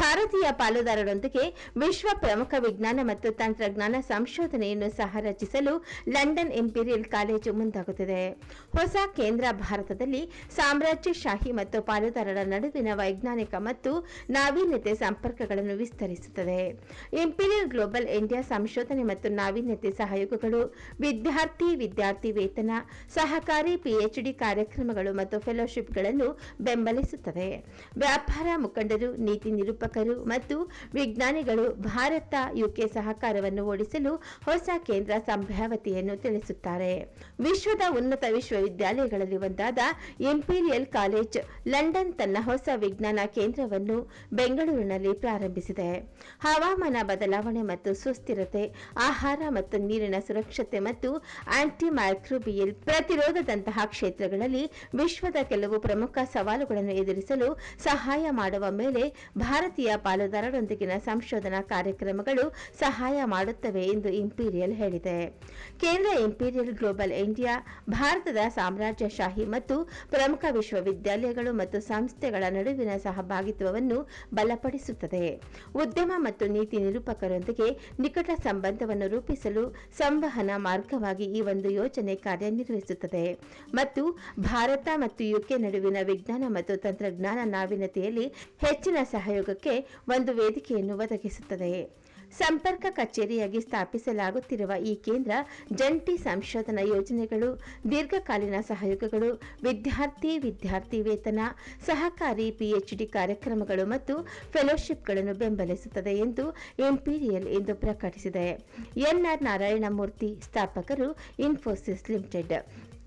ಭಾರತೀಯ ಪಾಲುದಾರರೊಂದಿಗೆ ವಿಶ್ವ ಪ್ರಮುಖ ವಿಜ್ಞಾನ ಮತ್ತು ತಂತ್ರಜ್ಞಾನ ಸಂಶೋಧನೆಯನ್ನು ಸಹ ರಚಿಸಲು ಲಂಡನ್ ಇಂಪೀರಿಯಲ್ ಕಾಲೇಜು ಮುಂದಾಗುತ್ತಿದೆ. ಹೊಸ ಕೇಂದ್ರ ಭಾರತದಲ್ಲಿ ಸಾಮ್ರಾಜ್ಯಶಾಹಿ ಮತ್ತು ಪಾಲುದಾರರ ನಡುವಿನ ವೈಜ್ಞಾನಿಕ ಮತ್ತು ನಾವೀನ್ಯತೆ ಸಂಪರ್ಕಗಳನ್ನು ವಿಸ್ತರಿಸುತ್ತದೆ. ಇಂಪೀರಿಯಲ್ ಗ್ಲೋಬಲ್ ಇಂಡಿಯಾ ಸಂಶೋಧನೆ ಮತ್ತು ನಾವೀನ್ಯತೆ ಸಹಯೋಗಗಳು, ವಿದ್ಯಾರ್ಥಿ ವಿದ್ಯಾರ್ಥಿ ವೇತನ, ಸಹಕಾರಿ ಪಿಎಚ್ಡಿ ಕಾರ್ಯಕ್ರಮಗಳು ಮತ್ತು ಫೆಲೋಶಿಪ್ಗಳನ್ನು ಬೆಂಬಲಿಸುತ್ತದೆ. ವ್ಯಾಪಾರ ಮುಖಂಡರು, ನೀತಿ ನಿರೂಪಕರು ಮತ್ತು ವಿಜ್ಞಾನಿಗಳು ಭಾರತ ಯುಕೆ ಸಹಕಾರವನ್ನು ಓಡಿಸಲು ಹೊಸ ಕೇಂದ್ರ ಸಂಭಾವ್ಯತೆಯನ್ನು ತಿಳಿಸುತ್ತಾರೆ. ವಿಶ್ವದ ಉನ್ನತ ವಿಶ್ವವಿದ್ಯಾಲಯಗಳಲ್ಲಿ ಒಂದಾದ ಇಂಪೀರಿಯಲ್ ಕಾಲೇಜ್ ಲಂಡನ್ ತನ್ನ ಹೊಸ ವಿಜ್ಞಾನ ಕೇಂದ್ರವನ್ನು ಬೆಂಗಳೂರಿನಲ್ಲಿ ಪ್ರಾರಂಭಿಸಿದೆ. ಹವಾಮಾನ ಬದಲಾವಣೆ ಮತ್ತು ಸುಸ್ಥಿರತೆ, ಆಹಾರ ಮತ್ತು ನೀರಿನ ಸುರಕ್ಷತೆ ಮತ್ತು ಆಂಟಿ ಮೈಕ್ರೋಬಿಯಲ್ ಪ್ರತಿರೋಧದಂತಹ ಕ್ಷೇತ್ರಗಳಲ್ಲಿ ವಿಶ್ವದ ಕೆಲವು ಪ್ರಮುಖ ಸವಾಲುಗಳನ್ನು ಎದುರಿಸಲು ಸಹಾಯ ಮಾಡುವ ಮೇಲೆ ಭಾರತೀಯ ಪಾಲುದಾರರೊಂದಿಗಿನ ಸಂಶೋಧನಾ ಕಾರ್ಯಕ್ರಮಗಳು ಸಹಾಯ ಮಾಡುತ್ತವೆ ಎಂದು ಇಂಪೀರಿಯಲ್ ಹೇಳಿದೆ. ಕೇಂದ್ರ ಇಂಪೀರಿಯಲ್ ಗ್ಲೋಬಲ್ ಇಂಡಿಯಾ, ಭಾರತದ ಸಾಮ್ರಾಜ್ಯಶಾಹಿ ಮತ್ತು ಪ್ರಮುಖ ವಿಶ್ವವಿದ್ಯಾಲಯಗಳು ಮತ್ತು ಸಂಸ್ಥೆಗಳ ನಡುವಿನ ಸಹಭಾಗಿತ್ವವನ್ನು ಬಲಪಡಿಸುತ್ತದೆ. ಉದ್ಯಮ ಮತ್ತು ನೀತಿ ನಿರೂಪಕರೊಂದಿಗೆ ನಿಕಟ ಸಂಬಂಧವನ್ನು ರೂಪಿಸಲು ಸಂವಹನ ಮಾರ್ಗವಾಗಿ ಈ ಒಂದು ಯೋಜನೆ ಕಾರ್ಯನಿರ್ವಹಿಸುತ್ತದೆ. ಮತ್ತು ಭಾರತ ಮತ್ತು ಯುಕೆ ನಡುವಿನ ವಿಜ್ಞಾನ ಮತ್ತು ತಂತ್ರಜ್ಞಾನ ನಾವೀನ್ಯತೆಯಲ್ಲಿ ಹೆಚ್ಚಿನ ಸಹಯೋಗಕ್ಕೆ ಒಂದು ವೇದಿಕೆಯನ್ನು ಒದಗಿಸುತ್ತದೆ. ಸಂಪರ್ಕ ಕಚೇರಿಯಾಗಿ ಸ್ಥಾಪಿಸಲಾಗುತ್ತಿರುವ ಈ ಕೇಂದ್ರ ಜಂಟಿ ಸಂಶೋಧನಾ ಯೋಜನೆಗಳು, ದೀರ್ಘಕಾಲೀನ ಸಹಯೋಗಗಳು, ವಿದ್ಯಾರ್ಥಿ ವಿದ್ಯಾರ್ಥಿ ವೇತನ, ಸಹಕಾರಿ ಪಿಎಚ್ಡಿ ಕಾರ್ಯಕ್ರಮಗಳು ಮತ್ತು ಫೆಲೋಶಿಪ್ಗಳನ್ನು ಬೆಂಬಲಿಸುತ್ತದೆ ಎಂದು ಇಂಪೀರಿಯಲ್ ಇಂದು ಪ್ರಕಟಿಸಿದೆ. ಎನ್ಆರ್ ನಾರಾಯಣಮೂರ್ತಿ, ಸ್ಥಾಪಕರು ಇನ್ಫೋಸಿಸ್ ಲಿಮಿಟೆಡ್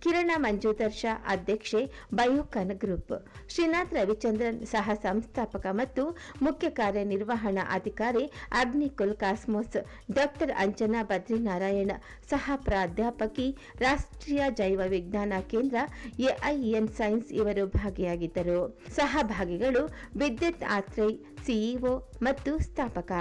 ಕಿರಣ ಮಂಜುದರ್ಶ ಅಧ್ಯಕ್ಷೆ ಬಯೋಕನ್ ಗ್ರೂಪ್. ಶ್ರೀನಾಥ್ ರವಿಚಂದ್ರನ್ ಸಹ ಸಂಸ್ಥಾಪಕ ಮತ್ತು ಮುಖ್ಯ ಕಾರ್ಯನಿರ್ವಹಣಾ ಅಧಿಕಾರಿ ಅಗ್ನಿಕುಲ್ ಕಾಸ್ಮೋಸ್, ಡಾಕ್ಟರ್ ಅಂಜನಾ ಬದ್ರಿನಾರಾಯಣ ಸಹ ಪ್ರಾಧ್ಯಾಪಕಿ, ರಾಷ್ಟ್ರೀಯ ಜೈವ ವಿಜ್ಞಾನ ಕೇಂದ್ರ ಎಐಎನ್ ಸೈನ್ಸ್ ಇವರು ಭಾಗಿಯಾಗಿದ್ದರು. ಸಹಭಾಗಿಗಳು ವಿದ್ಯುತ್ ಆತ್ರೇಯ್ ಸಿಇಒ ಮತ್ತು ಸ್ಥಾಪಕ.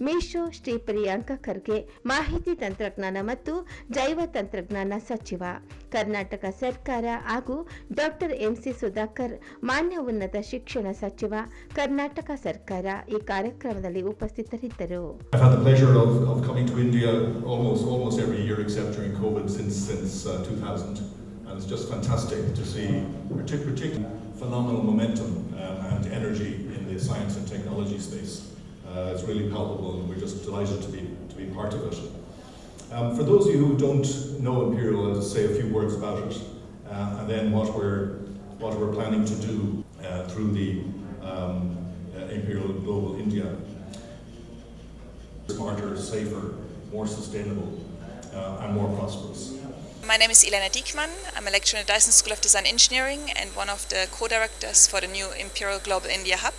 ಮೀಶೋ ಶ್ರೀ ಪ್ರಿಯಾಂಕ ಖರ್ಗೆ ಮಾಹಿತಿ ತಂತ್ರಜ್ಞಾನ ಮತ್ತು ಜೈವ ತಂತ್ರಜ್ಞಾನ ಸಚಿವ. ಕರ್ನಾಟಕ ಸರ್ಕಾರ ಹಾಗೂ ಡಾಕ್ಟರ್ ಎಂಸಿ ಸುಧಾಕರ್ ಮಾನ್ಯ ಉನ್ನತ ಶಿಕ್ಷಣ ಸಚಿವ ಕರ್ನಾಟಕ ಸರ್ಕಾರ ಈ ಕಾರ್ಯಕ್ರಮದಲ್ಲಿ ಉಪಸ್ಥಿತರಿದ್ದರು I've had the pleasure of, of coming to India almost almost every year except during COVID since since uh, 2000, and it's just fantastic to see partic- particularly phenomenal momentum um, and energy in the science and technology space. Uh, it's really palpable, and we're just delighted to be to be part of it. Um, for those of you who don't know Imperial, I'll just say a few words about it, uh, and then what we're what we're planning to do uh, through the um, uh, Imperial Global India smarter, safer, more sustainable, uh, and more prosperous. My name is Elena Diekmann. I'm a lecturer in the Dyson School of Design Engineering and one of the co-directors for the new Imperial Global India Hub.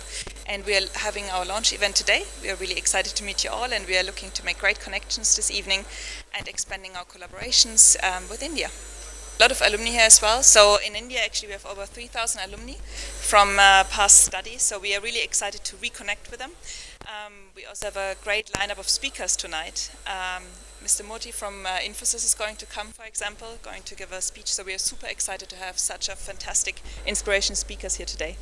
And we are having our launch event today. We are really excited to meet you all and we are looking to make great connections this evening and expanding our collaborations um, with India. A lot of alumni here as well. So in India, actually, we have over 3,000 alumni from uh, past studies. So we are really excited to reconnect with them. Um, we also have a great lineup of speakers tonight. Um, Mr. Moti from uh, Infosys is going to come, for example, going to give a speech. So we are super excited to have such a fantastic inspiration speakers here today.